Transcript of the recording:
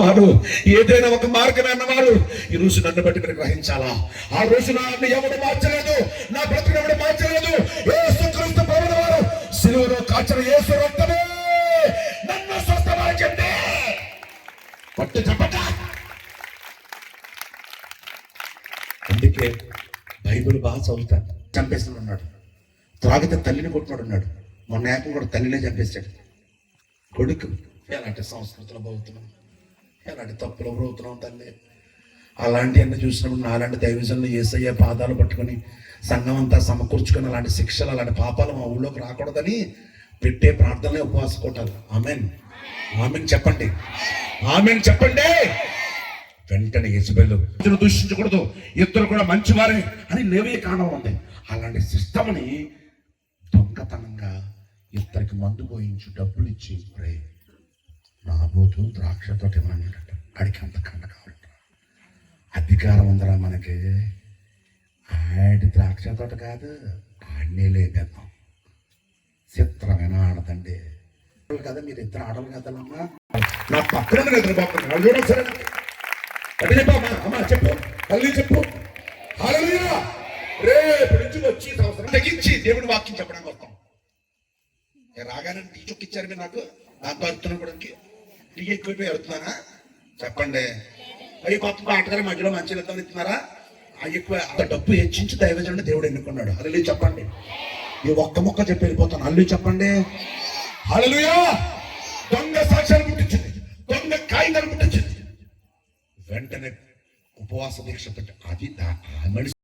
వారు ఏదైనా ఒక మార్గమే అన్నవారు. ఈ రోజు నన్ను బట్టి మీరు గ్రహించాలా? ఆ రోజు నన్ను ఎవడు మార్చలేదు? నా బ్రతుకు ఎవడు మార్చలేదు? యేసు క్రీస్తు ప్రభుల వారు సిలువలో కాచిన ఏసు రక్తమే నన్ను స్వస్థపరచండి పట్టు చెప్పట. అందుకే బైబిల్ బాగా చదువుతాను చంపేస్తున్నాడు ఉన్నాడు త్రాగితే తల్లిని కొట్టినాడు ఉన్నాడు మొన్న యాప్ కూడా తల్లినే చంపేశాడు. కొడుకు ఎలాంటి సంస్కృతిలో పోతున్నాం అలాంటి తప్పులు పోతున్నాం తల్లి. అలాంటి అన్ని చూసినప్పుడు నాలాంటి దైవజనులు ఏసయ్య పాదాలు పట్టుకొని సంఘం అంతా సమకూర్చుకొని అలాంటి శిక్షలు అలాంటి పాపాలు మా ఊళ్ళోకి రాకూడదని పెట్టే ప్రార్థనలే ఉపవాస ఆమెన్. ఆమెన్ చెప్పండి. ఆమెన్ చెప్పండి. వెంటనే యజబెల్ ఇద్దరు దూషించకూడదు. ఇద్దరు కూడా మంచివారే అని లేవే కారణం ఉంది. అలాంటి సిస్టమ్ని దొంగతనంగా ఇద్దరికి మందు పోయించి డబ్బులు ఇచ్చి రే ద్రాక్ష తోట ద్రాక్షతో ఇవ్వనన్నాడట ఆడికి అంత కండ కావాలట అధికారం ఉందరా మనకి. ఆడి ద్రాక్ష తోట కాదు ఆడనే లేపేద్దాం. చిత్రమైన ఆడదండి. కదా మీరు ఇద్దరు ఆడలు కదా నా పక్కన సరే? అది చెప్పమ్మా అమ్మా చెప్పు తల్లి చెప్పు. హల్లెలూయా! రేపు నుంచి వచ్చి సంవత్సరం తగ్గించి దేవుడి వాక్యం చెప్పడానికి వస్తాం. రాగానే టీ చొక్కిచ్చారు మీరు నాకు? నాకు అర్థం కూడా టీ ఎక్కువైపోయి అరుతున్నానా చెప్పండి. అవి కొత్త పాటగారు మధ్యలో మంచి ఇద్దాం ఇస్తున్నారా ఆ ఎక్కువ అంత డబ్బు హెచ్చించి దైవజనుడు దేవుడు ఎన్నుకున్నాడు. అల్లు చెప్పండి. ఈ ఒక్క మొక్క చెప్పి వెళ్ళిపోతాను. అల్లు చెప్పండి. హల్లెలూయా! దొంగ సాక్ష్యాలు పుట్టించింది. దొంగ కాగితాలు పుట్టించింది. వెంటనే ఉపవాస దీక్ష పెట్టి అది ఆ మనిషి